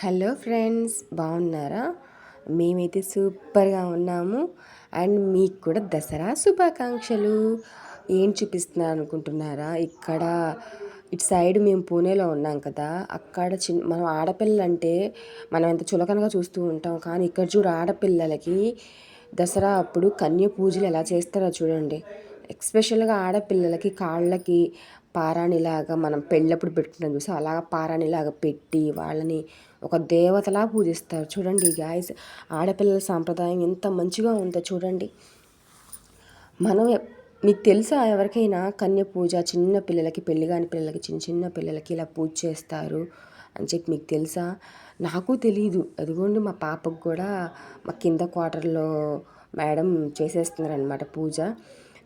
Hello friends బాగున్నారా? మేమైతే సూపర్గా ఉన్నాము. అండ్ మీకు కూడా దసరా శుభాకాంక్షలు. ఏం చూపిస్తున్నారు అనుకుంటున్నారా? ఇక్కడ ఇటు సైడ్ మేము పూణేలో ఉన్నాం కదా. అక్కడ చిన్న మనం ఆడపిల్లలు అంటే మనం ఎంత చులకనగా చూస్తూ ఉంటాం. కానీ ఇక్కడ చూడు ఆడపిల్లలకి దసరా అప్పుడు కన్య పూజలు ఎలా చేస్తారో చూడండి. ఎక్స్పెషల్గా ఆడపిల్లలకి కాళ్ళకి పారాణిలాగా మనం పెళ్ళప్పుడు పెట్టుకుంటాం చూసి? అలాగ పారాణిలాగా పెట్టి వాళ్ళని ఒక దేవతలా పూజిస్తారు. చూడండి గాయస్ ఆడపిల్లల సాంప్రదాయం ఎంత మంచిగా ఉందో చూడండి. మనం మీకు తెలుసా ఎవరికైనా కన్య పూజ చిన్న పిల్లలకి పెళ్ళి కాని పిల్లలకి చిన్న చిన్న పిల్లలకి ఇలా పూజ చేస్తారు అని చెప్పి మీకు తెలుసా? నాకు తెలియదు అదిగోండి మా పాపకు కూడా మా కింద క్వార్టర్లో మేడం చేసేస్తున్నారనమాట పూజ.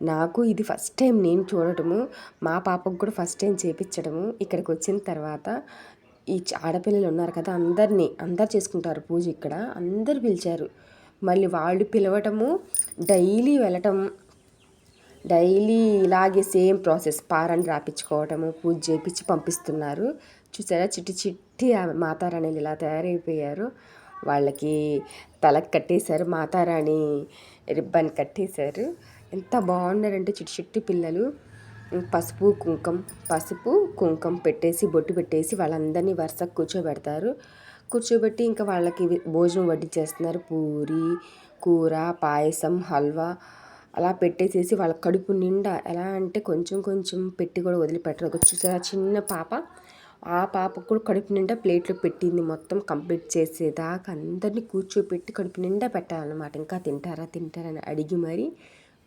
నాకు ఇది ఫస్ట్ టైం నేను చూడటము. మా పాపకు కూడా ఫస్ట్ టైం చేపించడము ఇక్కడికి వచ్చిన తర్వాత ఈ ఆడపిల్లలు ఉన్నారు కదా అందరినీ అందరు చేసుకుంటారు పూజ ఇక్కడ. అందరు పిలిచారు. మళ్ళీ వాళ్ళు పిలవటము డైలీ వెళ్ళటం డైలీ ఇలాగే సేమ్ ప్రాసెస్ పారాన్ని రాపించుకోవటము పూజ చేపించి పంపిస్తున్నారు. చూసారా? చిట్టి చిట్టి మాతారాణిలు ఇలా తయారైపోయారు. వాళ్ళకి తలకు కట్టేశారు మాతారాణి రిబ్బన్ కట్టేశారు. ఎంత బాగున్నారంటే చిట్టి చిట్టి పిల్లలు. పసుపు కుంకం పసుపు కుంకం పెట్టేసి బొట్టు పెట్టేసి వాళ్ళందరినీ వరుస కూర్చోబెడతారు. కూర్చోబెట్టి ఇంకా వాళ్ళకి భోజనం వడ్డించేస్తున్నారు. పూరి కూర పాయసం హల్వా అలా పెట్టేసేసి వాళ్ళ కడుపు నిండా ఎలా అంటే కొంచెం కొంచెం పెట్టి కూడా వదిలిపెట్టరు. ఒక చిన్న పాప. ఆ పాపకు కూడా కడుపు నిండా ప్లేట్లో పెట్టింది. మొత్తం కంప్లీట్ చేసేదాకా అందరినీ కూర్చోపెట్టి కడుపు నిండా పెట్టాలన్నమాట. ఇంకా తింటారా తింటారని అడిగి మరి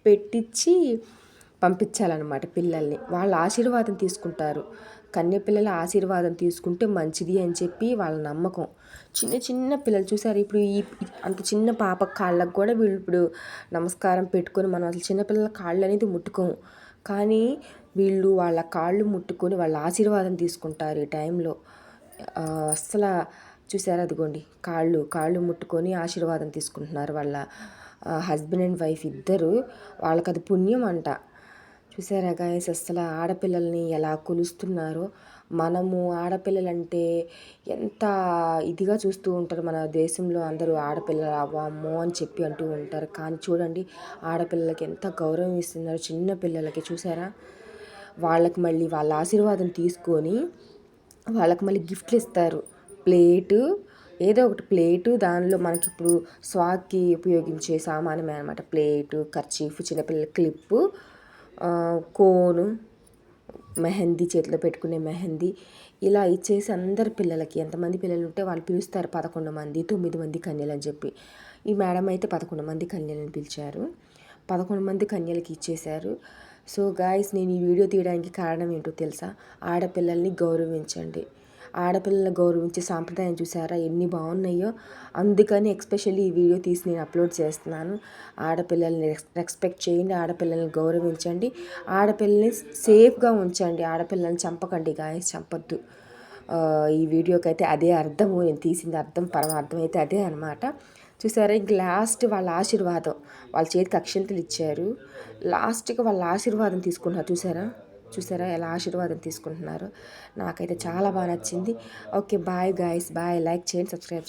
పెట్టించి పంపించాలన్నమాట పిల్లల్ని. వాళ్ళ ఆశీర్వాదం తీసుకుంటారు. కన్య పిల్లల ఆశీర్వాదం తీసుకుంటే మంచిది అని చెప్పి వాళ్ళ నమ్మకం. చిన్న చిన్న పిల్లలు చూసారు? ఇప్పుడు ఈ అంత చిన్న పాప కాళ్ళకు కూడా వీళ్ళు ఇప్పుడు నమస్కారం పెట్టుకొని మనం అసలు చిన్నపిల్లల కాళ్ళు అనేది ముట్టుకోము. కానీ వీళ్ళు వాళ్ళ కాళ్ళు ముట్టుకొని వాళ్ళ ఆశీర్వాదం తీసుకుంటారు ఈ టైంలో. అసలు చూసారు? అదిగోండి. కాళ్ళు కాళ్ళు ముట్టుకొని ఆశీర్వాదం తీసుకుంటున్నారు వాళ్ళ హస్బెండ్ అండ్ వైఫ్ ఇద్దరు వాళ్ళకి అది పుణ్యం అంట చూసారా గాయస్ అసలు ఆడపిల్లల్ని ఎలా కొలుస్తున్నారో. మనము ఆడపిల్లలంటే ఎంత ఇదిగా చూస్తూ ఉంటారు మన దేశంలో అందరూ ఆడపిల్లలు అవ్వమ్మో అని చెప్పి అంటూ ఉంటారు. కానీ చూడండి ఆడపిల్లలకి ఎంత గౌరవం ఇస్తున్నారు చిన్న పిల్లలకి. చూసారా? వాళ్ళకి మళ్ళీ వాళ్ళ ఆశీర్వాదం తీసుకొని వాళ్ళకి మళ్ళీ గిఫ్ట్లు ఇస్తారు. ప్లేటు ఏదో ఒకటి ప్లేటు దానిలో మనకి ఇప్పుడు స్వాగ్కి ఉపయోగించే సామానమే అనమాట ప్లేటు కర్చీఫ్ చిన్నపిల్లల క్లిప్పు కోను మెహందీ చేతిలో పెట్టుకునే మెహందీ. ఇలా ఇచ్చేసి అందరి పిల్లలకి ఎంతమంది పిల్లలు ఉంటే వాళ్ళు పిలుస్తారు పదకొండు మంది తొమ్మిది మంది కన్యలు అని చెప్పి. ఈ మేడం అయితే పదకొండు మంది కన్యలను పిలిచారు. పదకొండు మంది కన్యలకి ఇచ్చేశారు. సో గాయస్ నేను ఈ వీడియో తీయడానికి కారణం ఏంటో తెలుసా? ఆడపిల్లల్ని గౌరవించండి. ఆడపిల్లల గౌరవించే సాంప్రదాయం చూసారా? ఎన్ని బాగున్నాయో. అందుకని ఎక్స్పెషల్లీ ఈ వీడియో తీసి నేను అప్లోడ్ చేస్తున్నాను. ఆడపిల్లల్ని రెస్పెక్ట్ చేయండి ఆడపిల్లల్ని గౌరవించండి. ఆడపిల్లల్ని సేఫ్గా ఉంచండి. ఆడపిల్లల్ని చంపకండి గాయస్ చంపొద్దు. ఈ వీడియోకి అయితే అదే అర్థము. నేను తీసింది అర్థం పరమార్థం అయితే అదే అనమాట చూసారా? ఇంక లాస్ట్ వాళ్ళ ఆశీర్వాదం. వాళ్ళ చేతికి అక్షంతలు ఇచ్చారు. లాస్ట్కి వాళ్ళ ఆశీర్వాదం తీసుకున్నారు. చూసారా? చూసారా ఎలా ఆశీర్వాదం తీసుకుంటున్నారు. నాకైతే చాలా బాగా నచ్చింది. Okay bye guys bye like చేయండి సబ్స్క్రైబ్